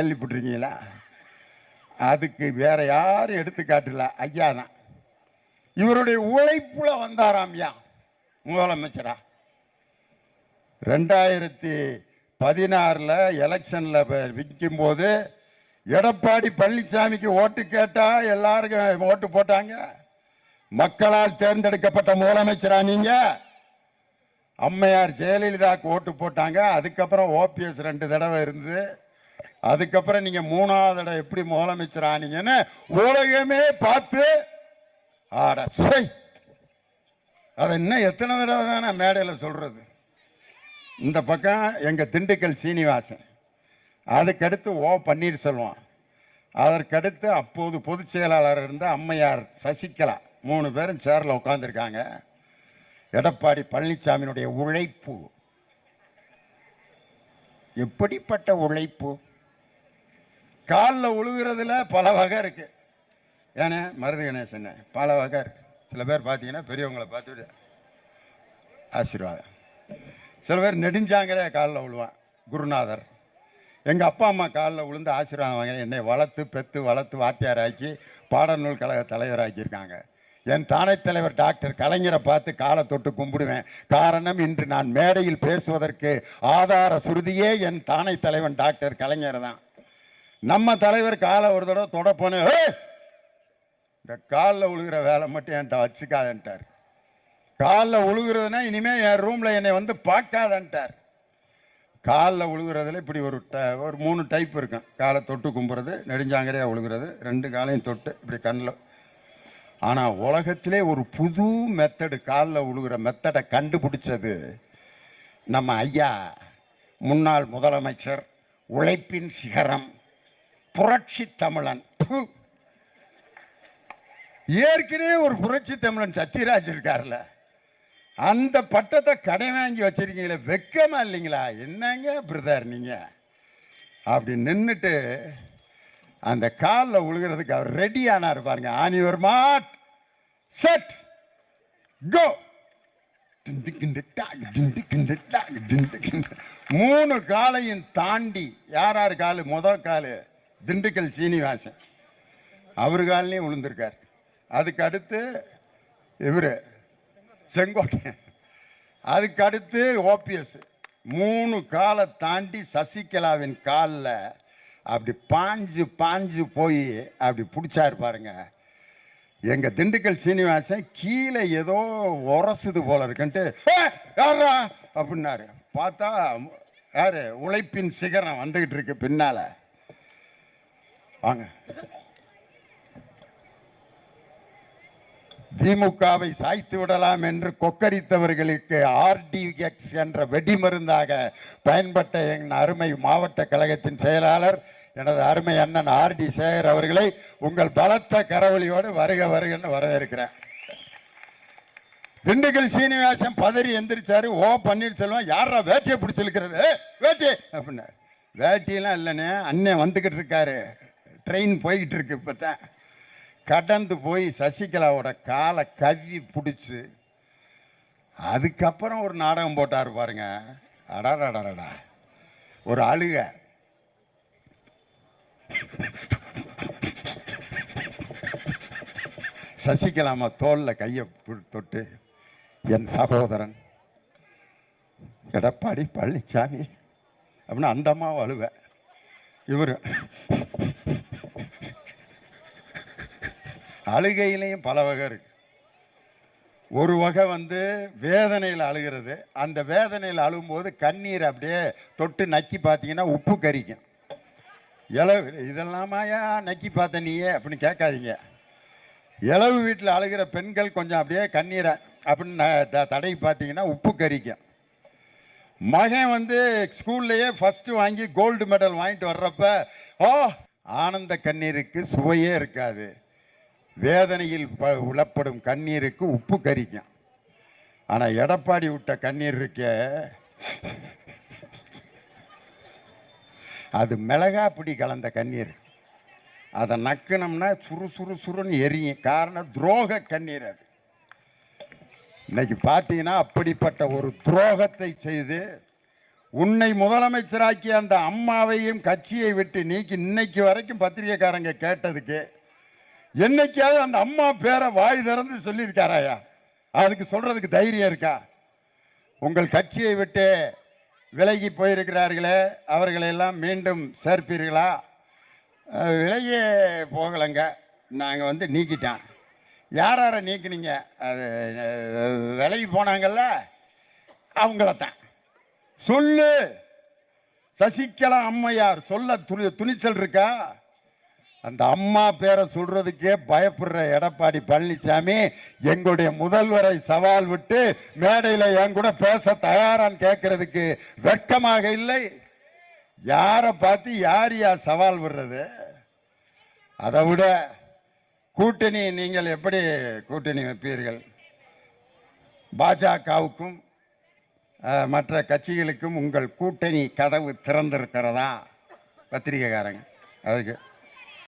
கேள்விப்பட்டிருக்கீங்களா அதுக்கு வேற யாரும் எடுத்துக்காட்டல ஐயா தான். இவருடைய உழைப்புல வந்தாராம்யா முதலமைச்சரா. ரெண்டாயிரத்தி பதினாறுல எலெக்ஷனில் விற்கும் போது எடப்பாடி பழனிசாமிக்கு ஓட்டு கேட்டால் எல்லாருக்கும் ஓட்டு போட்டாங்க. மக்களால் தேர்ந்தெடுக்கப்பட்ட முதலமைச்சரா நீங்க? அம்மையார் ஜெயலலிதாவுக்கு ஓட்டு போட்டாங்க. அதுக்கப்புறம் ஓபிஎஸ் ரெண்டு தடவை இருந்தது. அதுக்கப்புறம் நீங்க மூணாவது தடவை எப்படி முதலமைச்சர் ஆனீங்கன்னு உலகமே பார்த்து ஆட செய் அதை இன்னும் எத்தனை தடவை தான் நான் மேடையில் சொல்றது? இந்த பக்கம் எங்கள் திண்டுக்கல் சீனிவாசன். அதுக்கடுத்து ஓ பன்னீர்செல்வம். அதற்கடுத்து அப்போது பொதுச் செயலாளர் இருந்த அம்மையார் சசிகலா மூணு பேரும் சேரில் உட்காந்துருக்காங்க எடப்பாடி பழனிசாமியினுடைய உழைப்பு. எப்படிப்பட்ட உழைப்பு? காலில் உழுகிறதுல பல வகை இருக்கு. ஏன்னா மருது கணேசன் பல வகை இருக்கு. சில பேர் பார்த்தீங்கன்னா பெரியவங்களை பார்த்துட்டு ஆசீர்வாதம். சில பேர் நெடுஞ்சாங்கிற காலில் விழுவான் குருநாதர். எங்கள் அப்பா அம்மா காலில் விழுந்து ஆசீர்வாதம் வாங்கின என்னை வளர்த்து பெற்று வளர்த்து வாத்தியாராக்கி பாடநூல் கழக தலைவராக்கியிருக்காங்க. என் தானை தலைவர் டாக்டர் கலைஞரை பார்த்து காலை தொட்டு கும்பிடுவேன். காரணம் இன்று நான் மேடையில் பேசுவதற்கு ஆதார சுருதியே என் தானை தலைவன் டாக்டர் கலைஞர் தான். நம்ம தலைவர் காலை ஒரு தடவை தொடப்போனே இந்த காலில் உழுகிற வேலை மட்டும் என்கிட்ட வச்சுக்காதன்ட்டார். காலில் உழுகிறதுனா இனிமேல் என் ரூமில் என்னை வந்து பார்க்காதன்ட்டார். காலில் உழுகிறதுல இப்படி ஒரு ட- ஒரு மூணு டைப் இருக்கும். காலை தொட்டு கும்புறது நெடுஞ்சாங்கரையாக உழுகிறது ரெண்டு காலையும் தொட்டு இப்படி கண்ணில். ஆனால் உலகத்திலே ஒரு புது மெத்தடு காலில் உழுகிற மெத்தடை கண்டுபிடிச்சது நம்ம ஐயா முன்னாள் முதலமைச்சர் உழைப்பின் சிகரம். புரட்சி தமிழன். ஏற்கனவே ஒரு புரட்சி தமிழன் சத்யராஜ் இருக்கார்ல. அந்த பட்டத்தை கடை வாங்கி வச்சிருக்கீங்களே வெக்கமா இல்லைங்களா? என்னங்க பிரதர் நீங்க? அப்படி நின்றுட்டு அந்த காலில் விழுகிறதுக்கு அவர் ரெடி ஆனார் பாருங்க. ஆனிவர் மாட். செட் கோ மூணு காலையும் தாண்டி யார் யார் காலு? முதல் காலு. திண்டுக்கல் சீனிவாசன். அவர் காலிலையும் விழுந்திருக்கார். அதுக்கு அடுத்து இவர் செங்கோட்டை அதுக்கு அடுத்து ஓபிஎஸ். மூணு காலை தாண்டி சசிகலாவின் காலில் அப்படி பாஞ்சு பாஞ்சு போய் அப்படி பிடிச்சாரு பாருங்க. எங்கள் திண்டுக்கல் சீனிவாசன் கீழே ஏதோ உரசுது போல இருக்குன்ட்டு யாரா அப்படின்னாரு. பார்த்தா யார் உழைப்பின் சிகரம் வந்துக்கிட்டு இருக்கு பின்னால். வாங்க. திமுகவை சாய்த்து விடலாம் என்று கொக்கரித்தவர்களுக்கு ஆர்டிஎக்ஸ் என்ற வெடிமருந்தாக பயன்பட்ட என் அருமை மாவட்ட கழகத்தின் செயலாளர் எனது அருமை அண்ணன் ஆர்டி சேகர் அவர்களை உங்கள் பலத்த கரவொலியோடு வருக வருகன்னு வரவேற்கிறேன். திண்டுக்கல் சீனிவாசன் பதறி எந்திரிச்சாரு. ஓ பன்னீர்செல்வம் யாரா வேட்டியை பிடிச்சிருக்கிறது? வேட்டி! அப்படின்னு வேட்டியெல்லாம் இல்லைண்ணே அண்ணன் வந்துக்கிட்டு இருக்காரு. ட்ரெயின் போய்கிட்டு இருக்கு இப்போ தான் கடந்து போய் சசிகலாவோட காலை கவ்வி பிடிச்சி அதுக்கப்புறம் ஒரு நாடகம் போட்டார் பாருங்க. அடாடாடாடா ஒரு அழுக. சசிகலாமா தோல்ல கையை தொட்டு என் சகோதரன் எடப்பாடி பழனிசாமி அப்படின்னு அந்த அம்மாவை அழுவ. இவர் அழுகையிலையும் பல வகை இருக்கு. ஒரு வகை வந்து வேதனையில் அழுகிறது. அந்த வேதனையில் அழுகும்போது கண்ணீர் அப்படியே தொட்டு நக்கி பார்த்தீங்கன்னா உப்பு கரிக்கும். இளவு இதெல்லாமாயா நக்கி பார்த்த நீயே அப்படின்னு கேட்காதீங்க. இளவு வீட்டில் அழுகிற பெண்கள் கொஞ்சம் அப்படியே கண்ணீரை அப்படின்னு த- தடவி பார்த்தீங்கன்னா உப்பு கரிக்கும். மகன் வந்து ஸ்கூல்லையே ஃபஸ்ட்டு வாங்கி கோல்டு மெடல் வாங்கிட்டு வர்றப்ப ஓ ஆனந்த கண்ணீருக்கு சுவையே இருக்காது. வேதனையில் ப- உளப்படும் கண்ணீருக்கு உப்பு கரிக்கும். ஆனால் எடப்பாடி விட்ட கண்ணீர் இருக்கே. அது மிளகா பிடி கலந்த கண்ணீர். அதை நக்குனோம்னா சுறு சுறு சுருன்னு எரியும். காரணம் துரோக கண்ணீர் அது. இன்னைக்கு பார்த்தீங்கன்னா அப்படிப்பட்ட ஒரு துரோகத்தை செய்து உன்னை முதலமைச்சராக்கி அந்த அம்மாவையும் கட்சியை விட்டு நீக்கி இன்னைக்கு வரைக்கும் பத்திரிகைக்காரங்க கேட்டதுக்கு என்னைக்காவது அந்த அம்மா பேரை வாய் திறந்து சொல்லியிருக்காராயா? அதுக்கு சொல்றதுக்கு தைரியம் இருக்கா? உங்கள் கட்சியை விட்டு விலகி போயிருக்கிறார்களே அவர்களையெல்லாம் மீண்டும் சேர்ப்பீர்களா? விலகியே போகலைங்க. நாங்கள் வந்து நீக்கிட்டோம். யார் யாரை நீக்கினீங்க? அது விலகி போனாங்கல்ல அவங்கள தான் சொல்லு. சசிகலா அம்மையார் சொல்ல துணி துணிச்சல் இருக்கா? அந்த அம்மா பேரை சொல்றதுக்கே பயப்படுற எடப்பாடி பழனிசாமி எங்களுடைய முதல்வரை சவால் விட்டு மேடையில் என் கூட பேச தயாரான்னு கேட்கறதுக்கு வெட்கமாக இல்லை. யாரை பார்த்து யார் யார் சவால் விடுறது? அதை விட கூட்டணி நீங்கள் எப்படி கூட்டணி வைப்பீர்கள்? பாஜகவுக்கும் மற்ற கட்சிகளுக்கும் உங்கள் கூட்டணி கதவு திறந்திருக்கிறதா? பத்திரிகைக்காரங்க. அதுக்கு